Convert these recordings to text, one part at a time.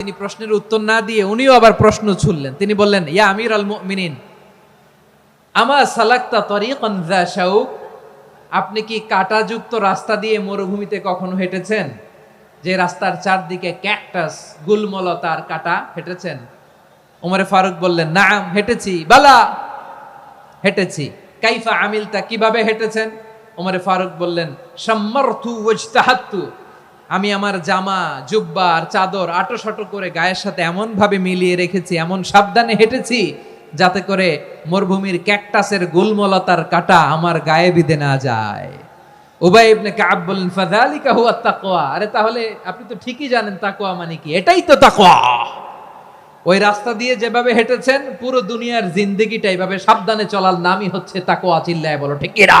তিনি প্রশ্নের উত্তর না দিয়ে উনিও আবার প্রশ্ন ছুড়লেন। তিনি বললেন, ইয়া আমির আল মুমিনিন, আমা সালাক্তা তরিকান শাউক? আপনি কি কাঁটাযুক্ত রাস্তা দিয়ে মরুভূমিতে কখনো হেঁটেছেন? যে রাস্তার চারদিকে ক্যাকটাস গুলমলতার কাটা হেঁটেছেন? ওমরে ফারুক বললেন, নাম, হেঁটেছি, বালা, হেঁটেছি। কাইফা আমিলতা, কীভাবে হেঁটেছেন? ওমরে ফারুক বললেন সম্মর্থু ওজতাহাত্তু আমি আমার জামা, জুব্বা আর চাদর আটো সাটো করে গায়ের সাথে এমন ভাবে মিলিয়ে রেখেছি, এমন সাবধানে হেঁটেছি যাতে করে মরুভূমির ক্যাকটাসের গুলমলতার কাটা আমার গায়ে বিধে না যায়। উবাই ইবনে কাব বললেন ফাযালিকা হুয়া তাকওয়া। আরে তাহলে আপনি তো ঠিকই জানেন তাকওয়া মানে কি, এটাই তো তাকওয়া। ওই রাস্তা দিয়ে যেভাবে হেঁটেছেন, পুরো দুনিয়ার জিন্দেগিটা এইভাবে সাবধানে চলার নামই হচ্ছে তাকওয়া চিল্লায় বলো, ঠিক এরা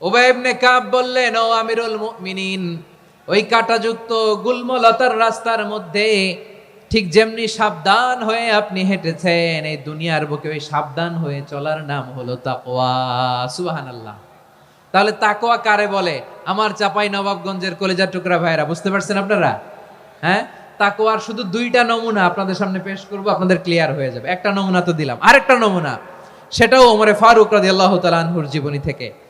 ওবাই ইবনে কাব বললেন, ও আমিরুল মুমিনিন, ওই কাটাযুক্ত গুলমলতার রাস্তার মধ্যে ঠিক যেমনি সাবধান হয়ে আপনি হেঁটেছেন, এই দুনিয়ার বুকে ওই সাবধান হয়ে চলার নাম হলো তাকওয়া। সুবহানাল্লাহ। তাহলে তাকওয়া কারে বলে? আমার চাপাই নবাবগঞ্জের কলেজার টুকরা ভাইরা বুঝতে পারছেন আপনারা? হ্যাঁ? তাকোয়ার শুধু দুইটা নমুনা আপনাদের সামনে পেশ করব, আপনাদের ক্লিয়ার হয়ে যাবে। একটা নমুনা তো দিলাম। আরেকটা নমুনা, সেটাও ওমরে ফারুক রাদিয়াল্লাহু তাআলা আনহুর জীবনী থেকে।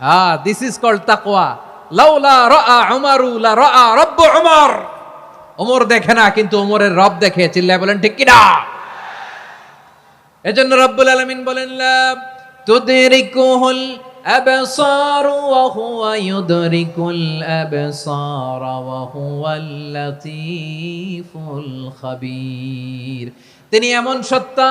Ah, this is called taqwa. লাউলা রাআ উমারু লা রাআ রব্বু উমর। ওমর দেখে না কিন্তু ওমরের রব দেখে চিল্লায় বলেন ঠিক কিনা এজন্য রব্বুল আলামিন বলেন লা তুদরিকুহুল হুয়া ইউদরিকুল আবসার ওয়া হুয়াল লাতীফুল খাবীর। তিনি এমন সত্তা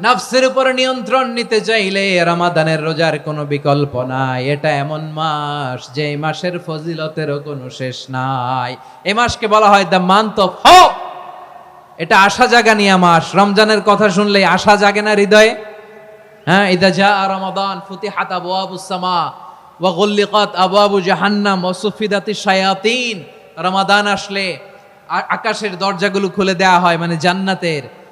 নফসের উপর নিয়ন্ত্রণ নিতে চাইলে রমাদানের রোজার কোনো বিকল্প নাই। এটা এমন মাস, যে মাসের ফজিলতেরও কোনো শেষ নাই। এ মাসকে বলা হয় দ্য মান্থ অফ হোপ। এটা আশা জাগানিয়া মাস। রমজানের কথা শুনলে আশা জাগে না হৃদয়ে। হ্যাঁ ইদা যা রমাদান ফুতিহাত আবওয়াবুস সামা ওয়া গুল্লিকাত আবওয়াবু জাহান্নাম ওয়া সুফিদাতিশ শায়াতিন। রমাদান আসলে আকাশের দরজাগুলো খুলে দেয়া হয় মানে জান্নাতের।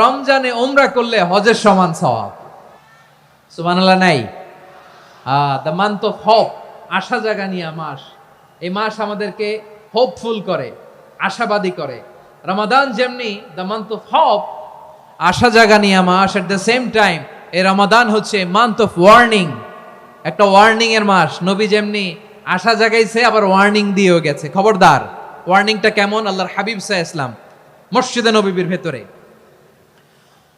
রমজানে ওমরা করলে হজের সমান সওয়াব। সুবহানাল্লাহ, নাই? দ্য মান্থ অফ হোপ আশা জাগানিয়া মাস। এই মাস আমাদেরকে হোপফুল করে, আশাবাদী করে। রমাদান যেমনি দ্য মান্থ অফ হোপ আশা জাগানিয়া মাস এট দ্য সেম টাইম এই রমাদান হচ্ছে মান্থ অফ ওয়ার্নিং একটা ওয়ার্নিং এর মাস, নবী যেমনি আশা জাগাইছে, আবার ওয়ার্নিং দিয়েও গেছে। খবরদার ওয়ার্নিংটা কেমন? আল্লাহর হাবিব সাহ ইসলাম মসজিদে নবীর ভেতরে।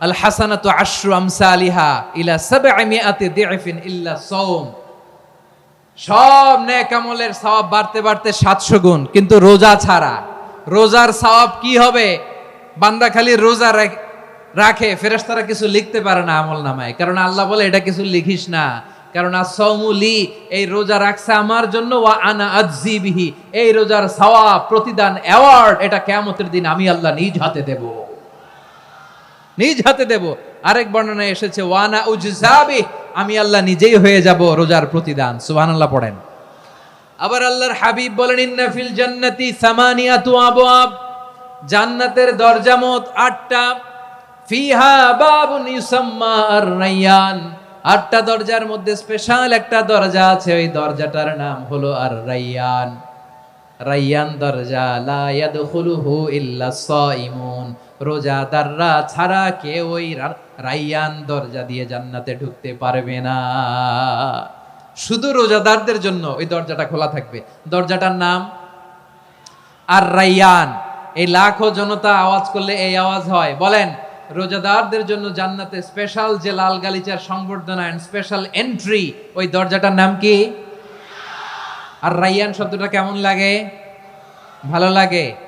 আল হাসানাতু আশরু আমসালিহা ইলা সাবঈমিআতি দিফিন ইল্লা সাওম সব নেক আমলের বাড়তে বাড়তে 700 গুণ, কিন্তু রোজা ছাড়া। রোজার সওয়াব কি হবে? বান্দা খালি রোজা রাখ- ফেরেশতারা কিছু লিখতে পারে না আমল নামায়। কারণ আল্লাহ বলে, এটা কিছু লিখিস না। কারণ আসৌমুলি এই রোজা রাখছে আমার জন্য, ওয়া আনা আজ্জি বিহি। এই রোজার সওয়াব, প্রতিদান, অ্যাওয়ার্ড, এটা কিয়ামতের দিন আমি আল্লাহ নিজ হাতে দেব। নিজ হাতে দেব। আরেক বর্ণনায় এসেছে, ওয়ানা উজজাবি আমি আল্লাহ নিজেই হয়ে যাব রোজার প্রতিদান। সুহান আল্লাহ পড়েন। আবার আল্লাহর হাবিব বলেন, ইন্না ফিল জান্নাতি সামানিয়াতু আবওয়াব জান্নাতের দরজা মোট আটটা। ফিহা বাবুন ইউসাম্মা আর রাইয়ান আটটা দরজার মধ্যে স্পেশাল একটা দরজা আছে, ওই দরজাটার নাম হলো আর রাইয়ান রাইয়ান দরজা, লা ইয়াদখুলুহু ইল্লা সাইমুন। রোজাদাররা ছাড়া কেউ ওই রাইয়ান দরজা দিয়ে জান্নাতে ঢুকতে পারবে না। শুধু রোজাদারদের জন্য ওই দরজাটা খোলা থাকবে। দরজাটার নাম আর রাইয়ান। এই লাখো জনতা আওয়াজ করলে এই আওয়াজ হয়। বলেন, রোজাদারদের জন্য জান্নাতে স্পেশাল যে লাল গালিচার সংবর্ধনা এন্ড স্পেশাল এন্ট্রি ওই দরজাটার নাম কি? আর রাইয়ান শব্দটা কেমন লাগে? ভালো লাগে?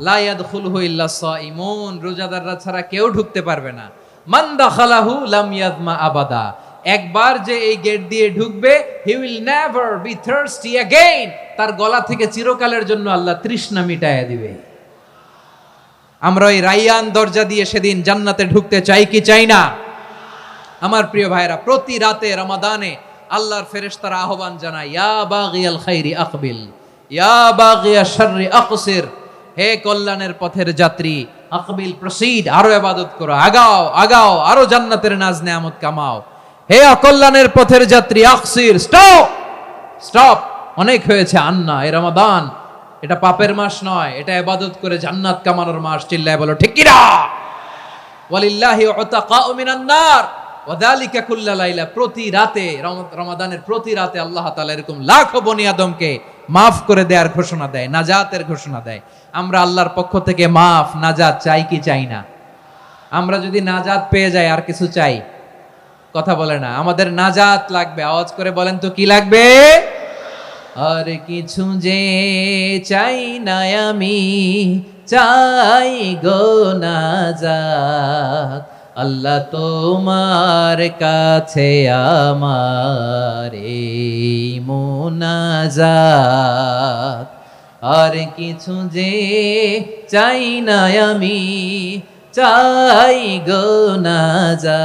লা ইয়াদখুলহু ইল্লা সাইমুন রোজাদাররা ছাড়া কেউ ঢুকতে পারবে না। মান দাখালাহু লাম আবাদা। একবার যে এই গেট দিয়ে ঢুকবে, he will never be thirsty again. তার গলা থেকে চিরকালের জন্য আল্লাহ তৃষ্ণা মিটায়া দিবে। আমরা ওই রাইয়ান দরজা দিয়ে সেদিন জান্নাতে ঢুকতে চাই কি চাই না? আমার প্রিয় ভাইরা প্রতি রাতে রমাদানে আল্লাহর ফেরেশতারা আহ্বান জানায়, ইয়া বাগিয়াল খাইরি আকবিল, ইয়া বাগিয়া শাররি আকসির হে কল্যাণের পথের যাত্রী, আকবিল প্রসিড আরও ইবাদত করো, আগাও আগাও, আরও জান্নাতের নাজ নেয়ামত কামাও। হে অকল্যাণের পথের যাত্রী, আকসির, স্টপ! স্টপ! অনেক হয়েছে আন্না, এ রমাদান। এটা পাপের মাস নয়, এটা ইবাদত করে জান্নাত কামানোর মাস, চিল্লায় বলো, ঠিক কুল্লা লাইলা, প্রতি রাতে, রম- রমাদানের প্রতি রাতে আল্লাহ তাআলা এরকম লাখো বনি আদমকে মাফ করে দেওয়ার ঘোষণা দেয়, নাজাতের ঘোষণা দেয়। আমরা আল্লাহর পক্ষ থেকে মাফ, নাজাত চাই কি চাই না? আমরা যদি নাজাত পেয়ে যাই, আর কিছু চাই? কথা বলে না। আমাদের নাজাত লাগবে। আওয়াজ করে বলেন তো, কি লাগবে? আর কিছু যে চাই না আমি, চাই গো নাজাত। আল্লাহ তোমার কাছে আমার মোনাজাত। আর কিছু যে চাই না আমি, চাই গো না যা।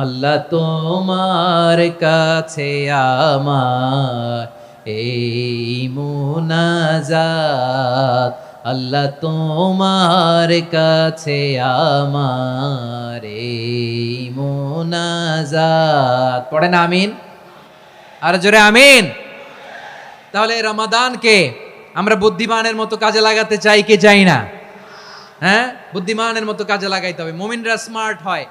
আল্লাহ তোমার কাছে আমার এই মুনাজাত। আল্লাহ তোমার কাছে আমার এই মুনাজাত। পড়েন আমিন? আর জোরে আমিন। তাহলে রমাদানকে আমরা বুদ্ধিমানের মতো কাজে লাগাতে চাই কি চাই না? হ্যাঁ? বুদ্ধিমানের মতো কাজে লাগাইতে হবে। মোমিনরা স্মার্ট হয়।